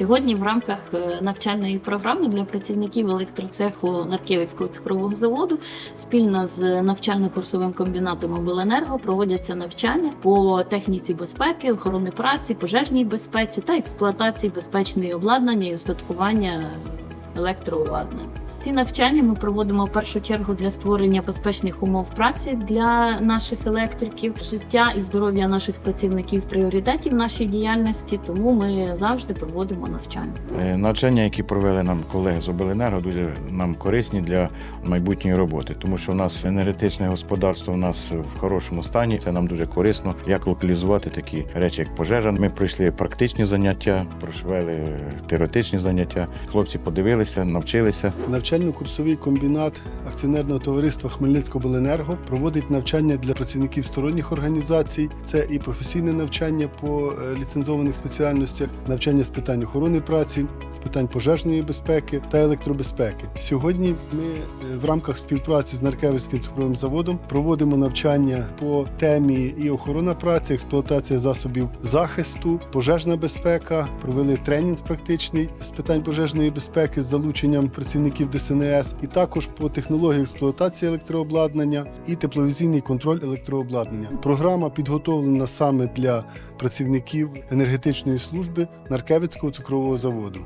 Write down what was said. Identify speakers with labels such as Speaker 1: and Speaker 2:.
Speaker 1: Сьогодні в рамках е, навчальної програми для працівників електроцеху Нарківецького цифрового заводу спільно з навчально-курсовим комбінатом Обленерго проводяться навчання по техніці безпеки, охорони праці, пожежній безпеці та експлуатації безпечної обладнання і устаткування електрообладнання. Ці навчання ми проводимо в першу чергу для створення безпечних умов праці для наших електриків. Життя і здоров'я наших працівників пріоритеті в нашій діяльності, тому ми завжди проводимо навчання.
Speaker 2: Е, Навчання, які провели нам колеги з Обленерго, дуже нам корисні для майбутньої роботи, тому що у нас енергетичне господарство у нас в хорошому стані. Це нам дуже корисно, як локалізувати такі речі, як пожежа. Ми пройшли практичні заняття, провели теоретичні заняття. Хлопці подивилися, навчилися.
Speaker 3: Навчально-курсовий комбінат акціонерного товариства Хмельницькобленерго проводить навчання для працівників сторонніх організацій. Це і професійне навчання по е, ліцензованих спеціальностях, навчання з питань охорони праці, з питань пожежної безпеки та електробезпеки. Сьогодні ми е, в рамках співпраці з Наркевицьким цукровим заводом проводимо навчання по темі і охорона праці, експлуатація засобів захисту, пожежна безпека. Провели тренінг практичний з питань пожежної безпеки з залученням працівників ДСНС, і також по технології експлуатації електрообладнання і тепловізійний контроль електрообладнання. Програма підготовлена саме для працівників енергетичної служби Наркевицького цукрового заводу.